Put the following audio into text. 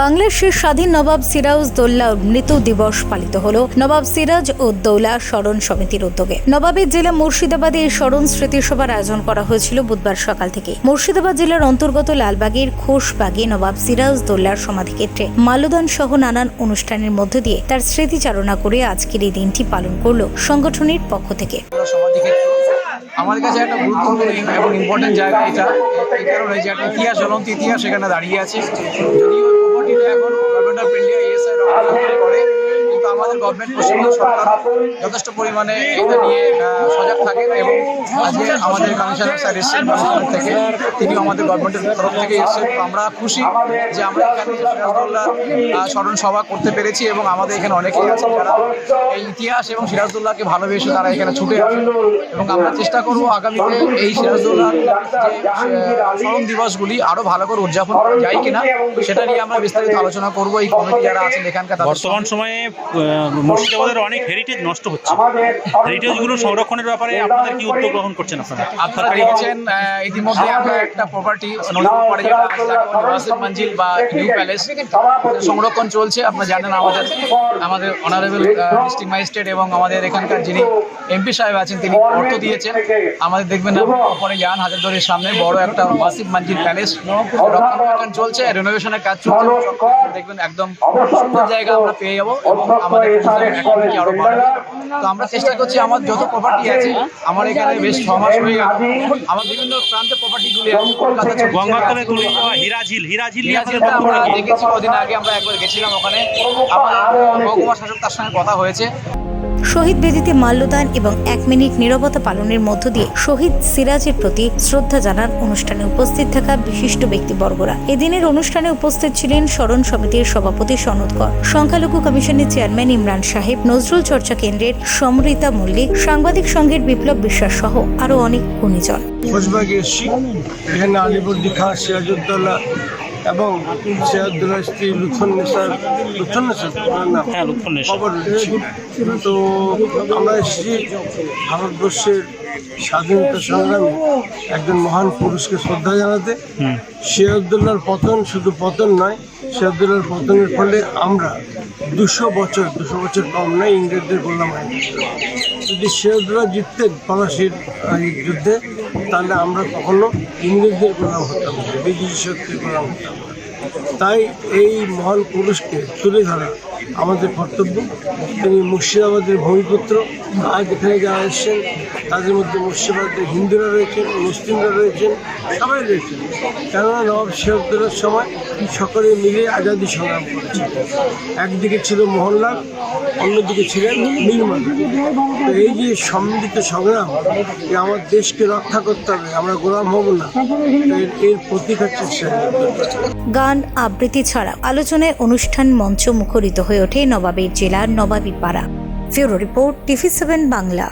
বাংলাদেশের স্বাধীন নবাব সিরাজ দৌল্লার মৃত্যু দিবস পালিত হল। নবাব সিরাজ ও দৌলা স্মরণ সমিতির উদ্যোগে। নবাবের জেলা মুর্শিদাবাদে এই স্মরণ স্মৃতিসভার আয়োজন করা হয়েছিল বুধবার সকাল থেকে মুর্শিদাবাদ জেলার অন্তর্গত লালবাগের খোশবাগে নবাব সিরাজ দৌল্লার সমাধিক্ষেত্রে মাল্যদান সহ নানান অনুষ্ঠানের মধ্য দিয়ে তার স্মৃতিচারণা করে আজকের এই দিনটি পালন করল সংগঠনের পক্ষ থেকে। আমাদের কাছে একটা গুরুত্বপূর্ণ এবং ইম্পর্টেন্ট জায়গা এটা। এই কারণে যে একটা ইতিহাস জ্বলন্ত ইতিহাস এখানে দাঁড়িয়ে আছে। যদিও প্রপার্টিটা এখন গভর্নমেন্ট অফ ইন্ডিয়া এএসআই করে কিন্তু আমাদের গভর্নমেন্ট পশ্চিমবঙ্গ সরকার যথেষ্ট পরিমাণে এটা নিয়ে সজাগ থাকেন এবং আজকে আমাদের কমিশনার স্যার এসেছেন গভর্নমেন্ট থেকে। তিনি আমাদের গভর্নমেন্টের তরফ থেকে এসেছেন। আমরা খুশি যে আমরা এখানে সিরাজদৌল্লাহ স্মরণ সভা করতে পেরেছি এবং আমাদের এখানে অনেকেই আছেন যারা এই ইতিহাস এবং সিরাজদৌল্লাহকে ভালোবেসে তারা এখানে ছুটে আসেন। এবং আমরা চেষ্টা করব আগামীতে এই সিরাজদৌল্লাহর যে স্মরণ দিবসগুলি আরও ভালো করে উদযাপন করা যায় কিনা সেটা নিয়ে আমরা বিস্তারিত আলোচনা করব। এই কমিটি যারা আছেন এখানকার বর্তমান সময়ে মুর্শিদাবাদের অনেক হেরিটেজ নষ্ট হচ্ছে। হেরিটেজগুলো সংরক্ষণের ব্যাপারে আপনাদের কি উদ্যোগ গ্রহণ করছেন আপনারা? আপনারা দেখেছেন ইতিমধ্যে আমরা একটা প্রপার্টি মঞ্জিল বা নিউ প্যালেস সংরক্ষণ চলছে। আপনারা জানেন আমাদের আমাদের অনারেবল ডিস্ট্রিক্ট ম্যাজিস্ট্রেট এবং আমাদের এখানকার যিনি এমপি সাহেব আছেন তিনি অর্থ দিয়েছেন। আমাদের দেখবেন পরে যান হাজারদুয়ারির সামনে বড় একটা ওয়াসিফ মঞ্জিল প্যালেস রক্ষণাবেক্ষণ চলছে রেনোভেশনের কাজ চলছে। দেখবেন একদম সুন্দর জায়গা আমরা পেয়ে যাব এবং আমাদের তো আমরা চেষ্টা করছি আমার যত প্রপার্টি আছে আমার এখানে বেশ ছ মাস হয়ে গেল আমার বিভিন্ন প্রান্তে প্রপার্টিগুলি আছে। কলকাতা গঙ্গাতলে তুলে হিরাঝিল। হিরাঝিল আছে, আপনাদের আমরা দেখেছি কদিন আগে আমরা একবার গেছিলাম ওখানে। আমার মহকুমা শাসক তার সঙ্গে কথা হয়েছে। শহীদ বেদিতে মাল্যদান এবং এক মিনিট নিরবতা পালনের মধ্য দিয়ে শহীদ সিরাজের প্রতি শ্রদ্ধা জানান অনুষ্ঠানে উপস্থিত থাকা বিশিষ্ট ব্যক্তিবর্গরা। এদিনের অনুষ্ঠানে উপস্থিত ছিলেন স্মরণ সমিতির সভাপতি সনদ কর, সংখ্যালঘু কমিশনের চেয়ারম্যান ইমরান সাহেব, নজরুল চর্চা কেন্দ্রের সমৃতা মল্লিক, সাংবাদিক সংঘের বিপ্লব বিশ্বাস সহ আরও অনেক গুণীজন। এবং স্ত্রী নাম? হ্যাঁ তো আমরা এসেছি ভারতবর্ষের স্বাধীনতা সংগ্রামে একজন মহান পুরুষকে শ্রদ্ধা জানাতে। সিরাজউদ্দৌলার পতন শুধু পতন নয় সিরাজউদ্দৌলার পতনের ফলে আমরা দুশো বছর দুশো বছর কম নয় ইংরেজদের গোলাম হয়ে। যদি সিরাজউদ্দৌলা জিততেন পলাশির যুদ্ধে তাহলে আমরা কখনো ইংরেজদের গোলাম হতাম না বিদেশি শক্তির গোলাম হতাম তাই এই মহান পুরুষকে তুলে ধরা আমাদের কর্তব্য। তিনি মুর্শিদাবাদের ভূমিপুত্র। আজ এখানে যারা এসছেন, তাদের মধ্যে মুর্শিদাবাদের হিন্দুরা রয়েছেন, মুসলিমরা রয়েছেন, সবাই রয়েছেন। কেননা নবাব সিরাজদৌলার সময় সকলে মিলে আজাদি সংগ্রাম করেছে একদিকে ছিল মোহনলাল, অন্যদিকে ছিলেন নির্মল। এই যে সম্মিলিত সংগ্রাম, যে আমার দেশকে রক্ষা করতে হবে, আমরা গোলাম হব না এর- এর প্রতীক হচ্ছে গান, আবৃত্তি ছাড়া আলোচনায় অনুষ্ঠান মঞ্চ মুখরিত হয়ে ওঠে নবাবের জেলার নবাবী পাড়া ফিউরো রিপোর্ট টিভি সেভেন বাংলা।